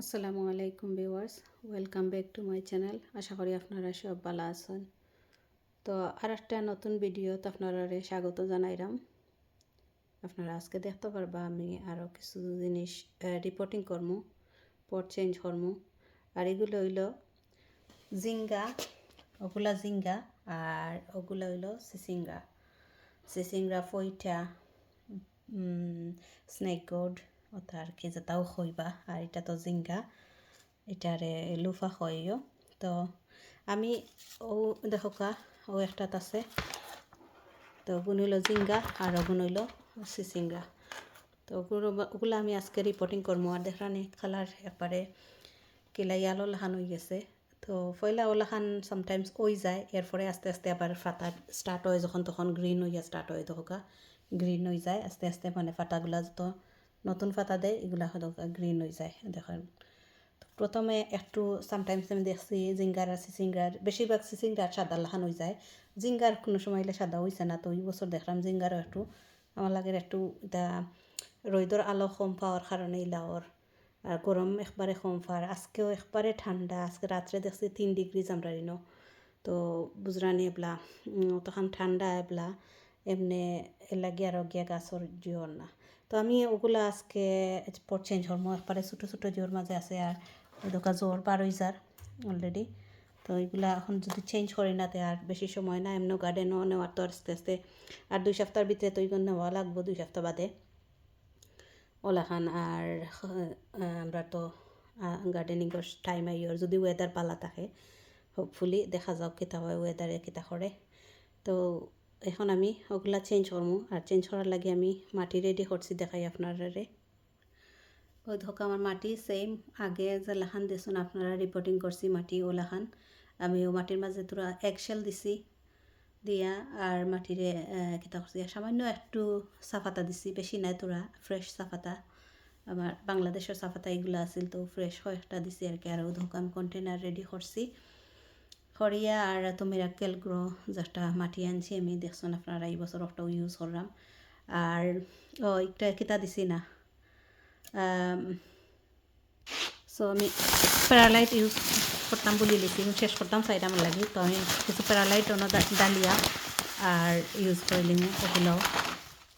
আসসালামু আলাইকুম viewers, welcome back to my channel. আশা করি আপনারা সব ভালো আছেন। তো আর একটা নতুন ভিডিওতে আপনারা স্বাগত জানাইলাম আপনারা আজকে দেখতে পারবা আমি আরও কিছু জিনিস রিপোর্টিং করমু, পট চেঞ্জ করমু। আর এগুলো হইল জিঙ্গা ওগুলা জিঙ্গা আর ওগুলো হইল সিসিঙ্গা। সিসিঙ্গা, ফইটা স্নেক গোড ওটা আর কি যেটাও হইবা আর এটা তো জিঙ্গা, এটারে লুফা হইও তো আমি, ও দেখোকা ও একটাত আছে। তো গুণ হইল জিঙ্গা আর গুণ হইল সিসিঙ্গা তো ওগুলো আমি আজকে রিপোর্টিং করব আর দেখরানি কালার একবারে কিলা ইয়ালো লাহান হয়ে গেছে। তো পয়লা ওলাখান সামটাইমস ওই যায়, এরপরে আস্তে আস্তে আবার ফাটা স্টার্ট হয়, যখন তখন গ্রিন হইয়া স্টার্ট হয় তখন গ্রিন হয়ে যায়, আস্তে আস্তে মানে ফাটাগুলা যত নতুন পাতা দেয়, এগুলা হয়তো গ্রিন হয়ে যায়, দেখেন। প্রথমে একটু সামটাইমস আমি দেখছি জিঙ্গার আছে সিঙ্গার বেশিরভাগ সিঙ্গার সাদা লাহান হয়ে যায়। জিঙ্গার কোনো সময় এলে সাদা হয়েছে না, তো ওই বছর দেখলাম জিঙ্গারও একটু, আমার লাগে একটু এটা রোদর আলো কম পাওয়ার কারণে ইলাওর আর গরম একবারে কম পাওয়ার, আজকেও একবারে ঠান্ডা, আজকে রাত্রে দেখছি তিন ডিগ্রি জামরারিনো তো বুজরানি এবলা তখন ঠান্ডা এবলা, এমনি এলাগি আর গিয়া গাছর জিওর না। তো আমি ওগুলো আজকে চেঞ্জ হরমো। একবারে ছোটো ছোটো জোর মাঝে আছে আর এদোকা জোর বার হয়ে যার অলরেডি তো এগুলা এখন যদি চেঞ্জ করি না আর বেশি সময় না এমনি গার্ডেনও নেওয়ার তো আস্তে আস্তে আর দুই সপ্তাহের ভিতরে তো এগুলো নেওয়া লাগবো, দুই সপ্তাহ বাদে। ওলাখান আর আমরা তো গার্ডেনিংয়ের টাইম আইয়র যদি ওয়েদার পালা থাকে হোপফুলি দেখা যাওক কেতা হয় ওয়েদারে কেতা করে। তো এখন আমি ওগুলা চেঞ্জ করব আর চেঞ্জ করার লাগে আমি মাটি রেডি করছি দেখাই আপনারে ওই ধোকা, আমার মাটি সেম আগে যে লাহান দিয়েছেন, আপনারা রিপোর্টিং করছি মাটি ও লাহান। আমি ও মাটির মাঝে তোরা একশেল দিছি দিয়া, আর মাটিরে কিতা করছি, সামান্য একটু চাফাতা দিছি। বেশি নাই তোরা ফ্রেশ চাফাতা আমার বাংলাদেশের চাফাতা এগুলো আছিল, তো ফ্রেশ কয়েকটা দিছি আর কি। আর আমি কন্টেনার রেডি করছি। করিয়া আর তো মিরাকেল গ্রো যেটা মাটি আনছি আমি। দেখছেন আপনারা, এই বছর একটা ইউজ করলাম। আর, ও, একটা কিতা দিছি না। সো আমি প্যারালাইট ইউজ করতাম বলি লিখি শেষ করতাম সাইড আমার লাগি। তো আমি কিছু প্যারালাইট অন্য ডালিয়া আর ইউজ করে লিমু ওগুলোও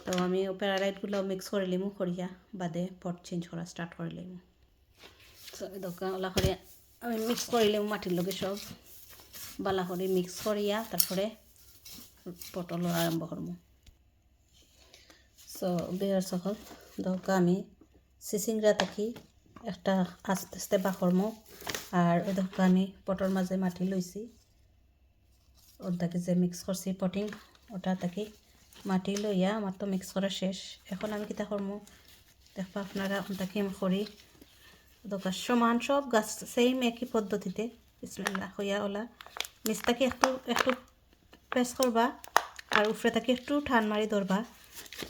তো আমি প্যারালাইটগুলো মিক্স করে লিমু করিয়া বাদে পট চেঞ্জ করা স্টার্ট করে লিমু। তো দোকান ওলা করে আমি মিক্স করে লিমু মাটির লগে সব বালা করে মিক্স করিয়া তারপরে পটল আরম্ভ করব। সো বেয়ার সকল দরকার আমি সিসিংরা থাকি, একটা আস্তে আস্তে বাকরম আর ওই দরকার আমি পটর মাঝে মাটি লইছি ওটাকে যে মিক্স করছি পটিং ওটা থাকি মাটি লইয়া আমার তো মিক্স করা শেষ। এখন আমি কিতা করব দেখবা আপনারা ওটাকে আমি করি দরকার সমান সব গাছ সেম একই পদ্ধতিতে বিসমিল্লাহ হইয়া ওলা। নিচটাকে একটু একটু প্রেস করবা আর উপরে তাকে একটু ঠান মারি ধরবা।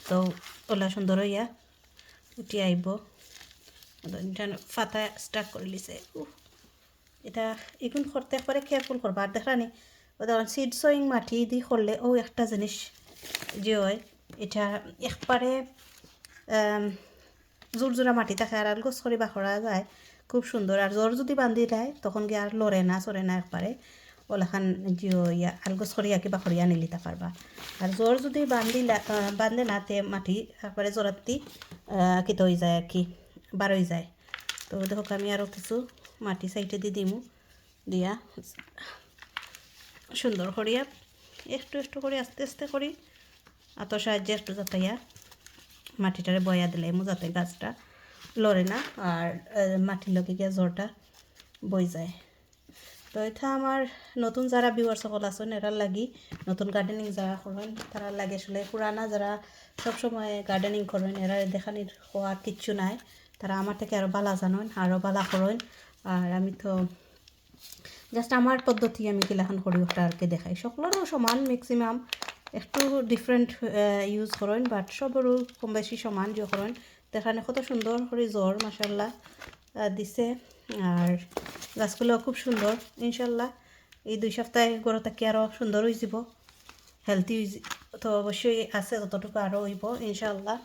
তো ওলা সুন্দর হইয়া উঠি আইব। ফাতা স্টার্ট করে লিছে এটা এগুন করতে একবারে কেয়ারফুল করবা। আর দেখানি ধরেন সিড সোয়িং মাটি দি করলে ও একটা জিনিস যে হয়, এটা একবারে জোর জোড়া মাটি থাকে আর গোস করে বাখরা যায়, খুব সুন্দর। আর জ্বর যদি বান্ধি দেয়, তখন গিয়ে আর লড়ে না, চড়ে না একবারে। ওলাখান জিও ইয়া আলগোস করিয়া কিবা করিয়া নিলিতা পারবা আর জ্বর যদি বান্ধি বান্ধে না তে মাটি একবারে জ্বরাতি কিত হয়ে যায় আর কি বার যায়। তো দেখো আমি আরও কিছু মাটি সাইডে দিয়ে দিমু, দিয়া। সুন্দর করিয়া একটু একটু করে আস্তে আস্তে করি আতো সাহায্যে একটু যাতে ইয়া মাটিটারে বয়া দিলে এমু যাতে গাছটা লড়ে না আর মাটির লগে গিয়ে জ্বরটা বই যায়। তো এটা আমার নতুন যারা বিওয়ার সকল আছেন এরার লাগি নতুন গার্ডেনিং যারা করেন তারা লাগে আসলে পুরানা যারা সবসময় গার্ডেনিং করেন এরা দেখানির হওয়ার কিচ্ছু নাই। তারা আমার থেকে আরও বালা জানেন আরও বালা করেন আর আমি তো জাস্ট আমার পদ্ধতি আমি গিলাখান করি ওটা আর কি দেখাই। সকলেরও সমান ম্যাক্সিমাম একটু ডিফারেন্ট ইউজ করেন বাট সবরও কম বেশি সমান যে করেন দেখানে কত সুন্দর করে জ্বর মাসাল্লাহ দিছে। আর গাছগুলো খুব সুন্দর, ইনশাল্লাহ। এই দুই সপ্তাহে গড় থাকি আরও সুন্দর হয়ে যাব। হেলদি তো অবশ্যই আছে ততটুকু আরও হইব, ইনশাল্লাহ।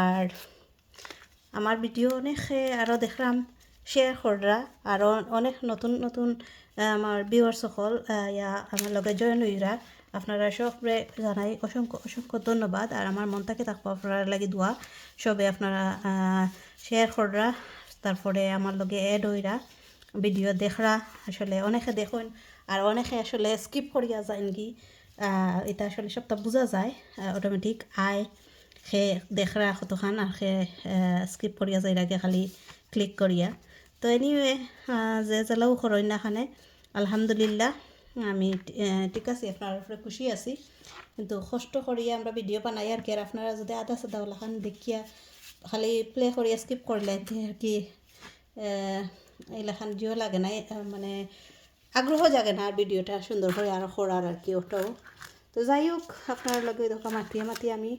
আর আমার ভিডিও অনেক আরও দেখলাম শেয়ার কররা। আর অনেক নতুন নতুন আমার ভিউয়ার সকল ইয়া আমার লগে জয়েন হইরা। আপনারা সবরে জানাই অসংখ্য অসংখ্য ধন্যবাদ। আর আমার মন থেকে থাকব, আপনারা লাগি দোয়া। সবে আপনারা শেয়ার কররা। তারপরে আমার লগে এড হইরা ভিডিও দেখরা, আসলে অনেকে দেখুন আর অনেকে আসলে স্কিপ করিয়া যায় কি এটা আসলে সবটা বোঝা যায় অটোমেটিক আয় সে দেখরা কতখান আর সে স্কিপ করিয়া যায় আগে খালি ক্লিক করিয়া। তো এনিওয়ে যে জ্বালাও করই না আলহামদুলিল্লাহ, আমি ঠিক আছে, আপনার উপরে খুশি আছি। কিন্তু কষ্ট করিয়া আমরা ভিডিও বানাই আর কি, আর আপনারা যদি আদা সাদা ওলাখান দেখিয়া খালি প্লে করিয়া স্কিপ করলে আর কি এইলাখান জিও লাগে না মানে আগ্রহ জাগে না আর ভিডিওটা সুন্দর করে আরও করার আর কি ওটাও তো যাই হোক আপনার লগে দেখা মাতিয়ে মাতিয়ে আমি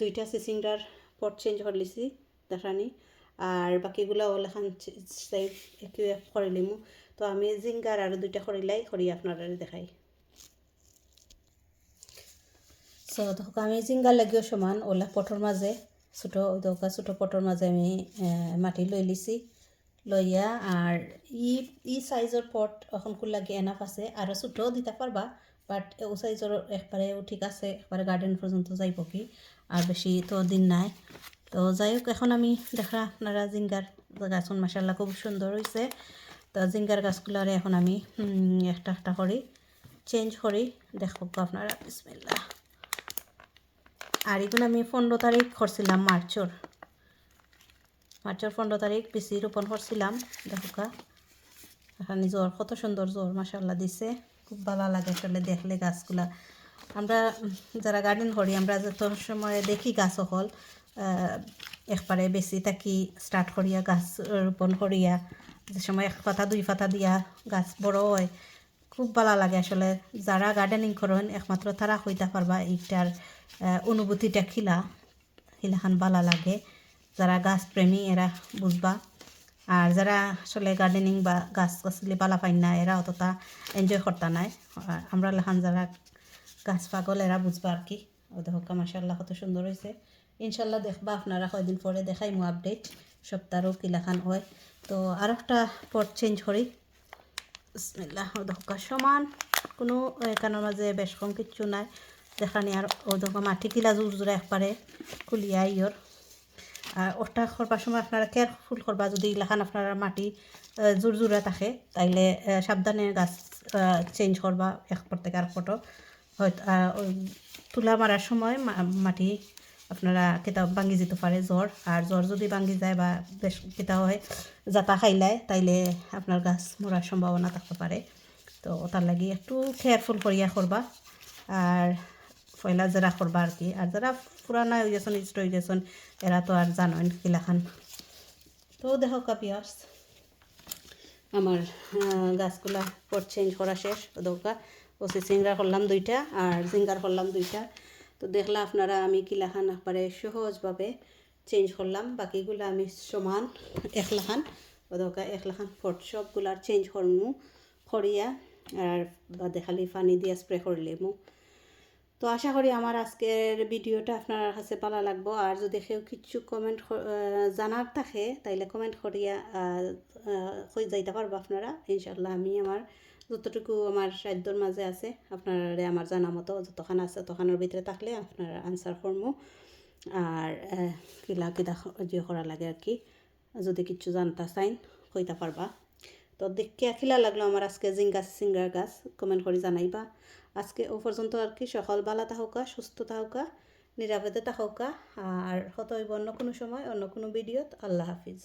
দুইটা সিসিংটার পট চেঞ্জ করে লিছি দেখানি। আর বাকিগুলো একই করে লিমু। তো আমি জিঙ্গার আর দুইটা করিলাই করি আপনারা দেখাই। সো তখন আমি জিঙ্গার লাগিও সমান, ওলা পটর মাঝে ছোটো দোকা ছোটো পটর মাঝে আমি মাটি লৈ লিছি। লইয়া আর ই ই সাইজর পট এখন লাগে এনাফ আছে। আরও ছোটো দিতে পারবা বাট ও সাইজর একবারে ঠিক আছে একবারে গার্ডেন পর্যন্ত যাইব কি। আর বেশি তো দিন নাই। তো যাই হোক এখন আমি দেখা আপনারা জিঙ্গার গাছন মাসাল্লাহ খুব সুন্দর হয়েছে তো জিঙ্গার গাছগুলারে এখন আমি একটা একটা করি চেঞ্জ করি দেখো আপনারা বিসমিল্লা আর এগুলো আমি পনেরো তারিখ করছিলাম মার্চর মার্চের পনেরো তারিখ বেশি রোপণ করছিলাম দেখোকা। এখানে জ্বর কত সুন্দর জ্বর মাসাল্লাহ দিছে। খুব ভালো লাগে আসলে দেখলে গাছগুলা। আমরা যারা গার্ডেন করি আমরা যত সময় দেখি গাছ আহ, একবারে বেশি থাকি স্টার্ট করিয়া গাছ রোপণ করিয়া যে সময় এক পাতা দুই পাতা দিয়া গাছ বড় হয় খুব ভালো লাগে আসলে। যারা গার্ডেনিং করেন একমাত্র তারা হইতে পারবা এইটার অনুভূতিটা খিলা, খিলাখান ভালো লাগে। যারা গাছ প্রেমী, এরা বুঝবা। আর যারা আসলে গার্ডেনিং বা গাছ গাছলি পালা পাই না, এরা অতটা এনজয় করতে নাই। আমরা লেখান যারা গাছ পাগল, এরা বুঝবা আর কি। ও দেখো মাসাল্লাহ কত সুন্দর হয়েছে ইনশাল্লাহ দেখবা, আপনারা কয়দিন পরে দেখাই মো আপডেট সপ্তাহও কিলাখান হয়। তো আর একটা পট চেঞ্জ করি। বিসমিল্লাহ ও দেখো সমান। কোনো এখানের মাঝে বেশ কম কিচ্ছু নাই। দেখানি আর ও দেখো মাটি কিলা জোর জোরে একবারে খুলিয়া ইয়র আর ওটা করবার সময় আপনারা কেয়ারফুল করবা যদি এলাকান আপনারা মাটি জোর জোরে থাকে, তাইলে সাবধানে গাছ চেঞ্জ করবা এক থেকে আর ফটো। হয়তো তুলা মারার সময় মাটি আপনারা কেতা ভাঙ্গি যেতে পারে জ্বর আর জ্বর যদি ভাঙ্গি যায় বা বেশ কেতা হয় জাতা খাইলায় তাইলে আপনার গাছ মরার সম্ভাবনা থাকতে পারে তো তার লাগি একটু কেয়ারফুল করিয়া করবা আর পয়লা যারা করবা আর কি। আর যারা পুরানা হয়ে গেছেন ইষ্ট হয়ে গেছেন এরা তো আর জানেন কিলাখান। তো দেখো কাপিয়াস আমার গাছগুলা পট চেঞ্জ করা শেষ, দৌকা। ওসি সিঙ্গার করলাম দুইটা আর জিঙ্গার করলাম দুইটা। তো দেখলা আপনারা, আমি কিলাখান একবারে সহজভাবে চেঞ্জ করলাম বাকিগুলো আমি সমান, একলাখান। ওদৌকা একলাখান পট সবগুলার চেঞ্জ করমু করিয়া আর বাদে খালি পানি দিয়া স্প্রে করলেমু তো আশা করি আমার আজকের ভিডিওটা আপনার কাছে ভালো লাগবো। আর যদি কেউ কিছু কমেন্ট জানার থাকে, তাইলে কমেন্ট করিয়া হয়ে যাইতে পারব আপনারা? ইনশাল্লাহ আমি আমার যতটুকু আমার সাধ্যর মাঝে আছে, আপনারা আমার জানা মতো যতখান আছে ততখানের ভিতরে থাকলে আপনারা আনসার করব আর কিলা যে করা লাগে আর কি। যদি কিছু জানতে চাইন, কইতে পারবা। তো দেখে খিলা লাগল আমার আজকে জিঙ্গা সিঙ্গার গাছ কমেন্ট করে জানাইবা। আজকে ও পর্যন্ত আর কি সকল বালা থাকা, সুস্থ তাহকা নিরাপদে থাকা, আর হত অন্য কোনো সময়, অন্য কোনো ভিডিওত। আল্লাহ হাফিজ।